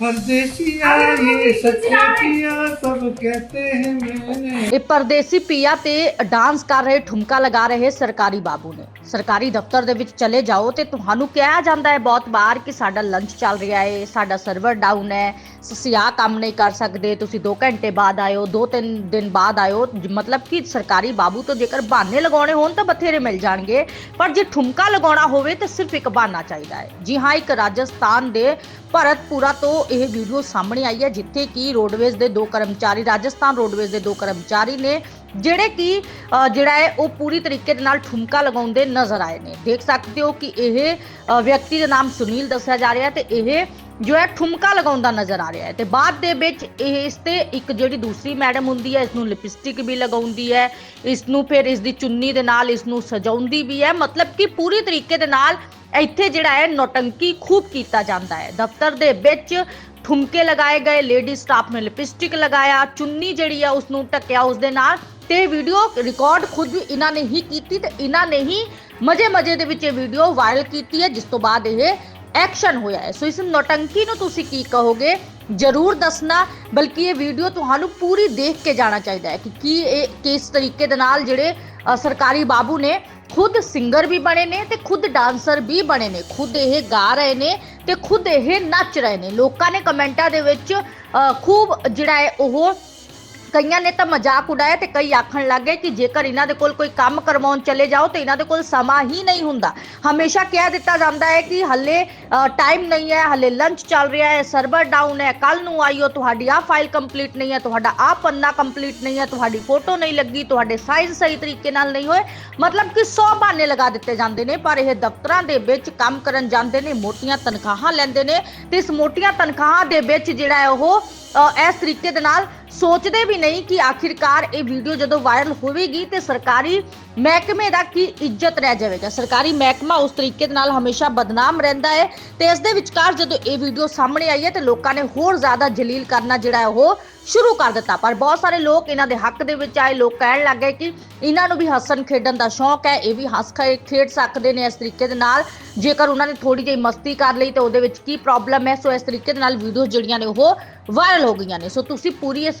परदेसिया ये सच्चा पिया सब कहते हैं मैंने ਇਹ ਪਰਦੇਸੀ ਪੀਆ ਤੇ ਡਾਂਸ ਕਰ ਰਹੇ ਠੁਮਕਾ ਲਗਾ ਰਹੇ ਸਰਕਾਰੀ ਬਾਬੂ ਨੇ ਸਰਕਾਰੀ ਦਫ਼ਤਰ ਦੇ ਵਿੱਚ ਚਲੇ ਜਾਓ ਤੇ ਤੁਹਾਨੂੰ ਕਿਹਾ ਜਾਂਦਾ ਹੈ ਬਹੁਤ ਵਾਰ ਕਿ ਸਾਡਾ ਲੰਚ ਚੱਲ ਰਿਹਾ ਹੈ ਸਾਡਾ ਸਰਵਰ ਡਾਊਨ ਹੈ ਅਸੀਂ ਆਹ ਕੰਮ ਨਹੀਂ ਕਰ ਸਕਦੇ, ਤੁਸੀਂ 2 ਘੰਟੇ ਬਾਅਦ ਆਇਓ 2-3 ਦਿਨ ਬਾਅਦ ਆਇਓ ਮਤਲਬ ਕਿ ਸਰਕਾਰੀ ਬਾਬੂ ਤੋਂ ਜੇਕਰ ਬਹਾਨੇ ਲਗਾਉਣੇ ਹੋਣ ਤਾਂ ਬਥੇਰੇ ਮਿਲ ਜਾਣਗੇ, ਪਰ ਜੇ ਠੁਮਕਾ ਲਗਾਉਣਾ ਹੋਵੇ ਤਾਂ ਸਿਰਫ ਇੱਕ ਬਹਾਨਾ ਚਾਹੀਦਾ ਹੈ। ਜੀ ਹਾਂ, ਇੱਕ ਰਾਜਸਥਾਨ ਦੇ ਭਰਤਪੁਰਾ ਤੋਂ ਇਹ ਵੀਡੀਓ ਸਾਹਮਣੇ ਆਈ ਹੈ, ਜਿੱਥੇ ਕਿ ਰੋਡਵੇਜ਼ ਦੇ ਦੋ ਕਰਮਚਾਰੀ, ਰਾਜਸਥਾਨ ਰੋਡਵੇਜ਼ ਦੇ ਦੋ ਕਰਮਚਾਰੀ ਨੇ, ਜਿਹੜੇ ਕਿ ਜਿਹੜਾ ਹੈ, ਉਹ ਪੂਰੀ ਤਰੀਕੇ ਦੇ ਨਾਲ ਠੁਮਕਾ ਲਗਾਉਂਦੇ ਨਜ਼ਰ ਆਏ ਨੇ। ਦੇਖ ਸਕਦੇ ਹੋ ਕਿ ਇਹ ਵਿਅਕਤੀ ਦਾ ਨਾਮ ਸੁਨੀਲ ਦੱਸਿਆ ਜਾ ਰਿਹਾ ਹੈ ਤੇ ਇਹ ਜੋ ਹੈ ਠੁਮਕਾ ਲਗਾਉਂਦਾ ਨਜ਼ਰ ਆ ਰਿਹਾ ਹੈ ਤੇ ਬਾਅਦ ਦੇ ਵਿੱਚ ਇਹ ਇਸ ਤੇ ਇੱਕ ਜਿਹੜੀ ਦੂਸਰੀ ਮੈਡਮ ਹੁੰਦੀ ਹੈ ਇਸ ਨੂੰ ਲਿਪਸਟਿਕ ਵੀ ਲਗਾਉਂਦੀ ਹੈ ਇਸ ਨੂੰ ਫਿਰ ਇਸ ਦੀ ਚੁੰਨੀ ਦੇ ਨਾਲ ਇਸ ਨੂੰ ਸਜਾਉਂਦੀ ਵੀ ਹੈ, ਮਤਲਬ ਕਿ ਪੂਰੀ ਤਰੀਕੇ ਦੇ ਨਾਲ ਇੱਥੇ ਜਿਹੜਾ ਹੈ ਨੋਟੰਕੀ ਖੂਬ ਕੀਤਾ ਜਾਂਦਾ ਹੈ। ਦਫ਼ਤਰ ਦੇ ਵਿੱਚ ਠੁਮਕੇ ਲਗਾਏ ਗਏ ਲੇਡੀ ਸਟਾਫ ਨੇ ਲਿਪਸਟਿਕ ਲਗਾਇਆ, ਚੁੰਨੀ ਜਿਹੜੀ ਆ ਉਸ ਨੂੰ ਢੱਕਿਆ ਉਸ ਦੇ ਨਾਲ ਤੇ ਵੀਡੀਓ ਰਿਕਾਰਡ ਖੁਦ ਵੀ ਇਹਨਾਂ ਨੇ ਹੀ ਕੀਤੀ ਤੇ ਇਹਨਾਂ ਨੇ ਹੀ ਮਜੇ ਮਜੇ ਦੇ ਵਿੱਚ ਇਹ ਵੀਡੀਓ ਵਾਇਰਲ ਕੀਤੀ ਹੈ, ਜਿਸ ਤੋਂ ਬਾਅਦ ਇਹ ਐਕਸ਼ਨ ਹੋਇਆ ਹੈ। ਸੋ ਇਸ ਨੋਟੰਕੀ ਨੂੰ ਤੁਸੀਂ ਕੀ ਕਹੋਗੇ? ਜਰੂਰ ਦੱਸਣਾ, ਬਲਕਿ ਇਹ ਵੀਡੀਓ ਤੁਹਾਨੂੰ ਪੂਰੀ ਦੇਖ ਕੇ ਜਾਣਾ ਚਾਹੀਦਾ ਹੈ ਕਿ ਕੀ ਇਹ, ਕਿਸ ਤਰੀਕੇ ਦੇ ਨਾਲ ਜਿਹੜੇ ਸਰਕਾਰੀ ਬਾਬੂ ਨੇ, ਖੁਦ ਸਿੰਗਰ ਵੀ ਬਣੇ ਨੇ ਤੇ ਖੁਦ ਡਾਂਸਰ ਵੀ ਬਣੇ ਨੇ। ਖੁਦ ਇਹ ਗਾ ਰਹੇ ਨੇ ਤੇ ਖੁਦ ਇਹ ਨੱਚ ਰਹੇ ਨੇ। ਲੋਕਾਂ ਨੇ ਕਮੈਂਟਾਂ ਦੇ ਵਿੱਚ ਖੂਬ ਜਿਹੜਾ ਹੈ ਉਹ ਕਈਆਂ ਨੇ ਤਾਂ ਮਜ਼ਾਕ ਉਡਾਇਆ ਤੇ ਕਈ ਆਖਣ ਲੱਗੇ ਕਿ ਜੇਕਰ ਇਹਨਾਂ ਦੇ ਕੋਲ ਕੋਈ ਕੰਮ ਕਰਵਾਉਣ ਚਲੇ ਜਾਓ ਤਾਂ ਇਹਨਾਂ ਦੇ ਕੋਲ ਸਮਾਂ ਹੀ ਨਹੀਂ ਹੁੰਦਾ। ਹਮੇਸ਼ਾ ਕਹਿ ਦਿੱਤਾ ਜਾਂਦਾ ਹੈ ਕਿ ਹੱਲੇ ਟਾਈਮ ਨਹੀਂ ਹੈ, ਹੱਲੇ ਲੰਚ ਚੱਲ ਰਿਹਾ ਹੈ ਸਰਵਰ ਡਾਊਨ ਹੈ ਕੱਲ ਨੂੰ ਆਈਓ ਤੁਹਾਡੀ ਆਹ ਫਾਈਲ ਕੰਪਲੀਟ ਨਹੀਂ ਹੈ, ਤੁਹਾਡਾ ਆਹ ਪੰਨਾ ਕੰਪਲੀਟ ਨਹੀਂ ਹੈ, ਤੁਹਾਡੀ ਫੋਟੋ ਨਹੀਂ ਲੱਗੀ, ਤੁਹਾਡੇ ਸਾਈਜ਼ ਸਹੀ ਤਰੀਕੇ ਨਾਲ ਨਹੀਂ ਹੋਏ। ਮਤਲਬ ਕਿ 100 ਬਹਾਨੇ ਲਗਾ ਦਿੱਤੇ ਜਾਂਦੇ ਨੇ, ਪਰ ਇਹ ਦਫ਼ਤਰਾਂ ਦੇ ਵਿੱਚ ਕੰਮ ਕਰਨ ਜਾਂਦੇ ਨੇ, ਮੋਟੀਆਂ ਤਨਖਾਹਾਂ ਲੈਂਦੇ ਨੇ ਤੇ ਇਸ ਮੋਟੀਆਂ ਤਨਖਾਹਾਂ ਦੇ ਵਿੱਚ ਜਿਹੜਾ ਹੈ ਉਹ ਇਸ ਤਰੀਕੇ ਦੇ ਨਾਲ ਸੋਚਦੇ ਵੀ ਨਹੀਂ ਕਿ ਆਖਿਰਕਾਰ ਇਹ ਵੀਡੀਓ ਜਦੋਂ ਵਾਇਰਲ ਹੋਵੇਗੀ ਤੇ ਸਰਕਾਰੀ ਮਹਿਕਮੇ ਦਾ ਕੀ ਇੱਜ਼ਤ ਰਹਿ ਜਾਵੇਗਾ? ਸਰਕਾਰੀ ਮਹਿਕਮਾ ਉਸ ਤਰੀਕੇ ਦੇ ਨਾਲ ਹਮੇਸ਼ਾ ਬਦਨਾਮ ਰਹਿੰਦਾ ਹੈ ਤੇ ਇਸ ਦੇ ਵਿਚਕਾਰ ਜਦੋਂ ਇਹ ਵੀਡੀਓ ਸਾਹਮਣੇ ਆਈ ਹੈ ਤੇ ਲੋਕਾਂ ਨੇ ਹੋਰ ਜ਼ਿਆਦਾ ਜਲੀਲ ਕਰਨਾ ਜਿਹੜਾ ਹੈ ਉਹ ਸ਼ੁਰੂ ਕਰ ਦਿੱਤਾ। ਪਰ ਬਹੁਤ ਸਾਰੇ ਲੋਕ ਇਹਨਾਂ ਦੇ ਹੱਕ ਦੇ ਵਿੱਚ ਆਏ। ਲੋਕ ਕਹਿਣ ਲੱਗ ਗਏ ਕਿ ਇਹਨਾਂ ਨੂੰ ਵੀ ਹੱਸਣ ਖੇਡਣ ਦਾ ਸ਼ੌਂਕ ਹੈ, ਇਹ ਵੀ ਹੱਸ ਖੇ- ਖੇਡ ਸਕਦੇ ਨੇ ਇਸ ਤਰੀਕੇ ਦੇ ਨਾਲ। ਜੇਕਰ ਉਹਨਾਂ ਨੇ ਥੋੜੀ ਜਿਹੀ ਮਸਤੀ ਕਰ ਲਈ ਤਾਂ ਉਹਦੇ ਵਿੱਚ ਕੀ ਪ੍ਰੋਬਲਮ ਹੈ, ਸੋ ਇਸ ਤਰੀਕੇ ਦੇ ਨਾਲ ਵੀਡੀਓ ਜਿਹੜੀਆਂ ਨੇ ਉਹ ਵਾਇਰਲ ਹੋ ਗਈਆਂ ਨੇ। ਸੋ ਤੁਸੀਂ ਪੂਰੀ ਇਸ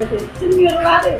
ਕੈਂਪਰ ਆ ਰਿਹਾ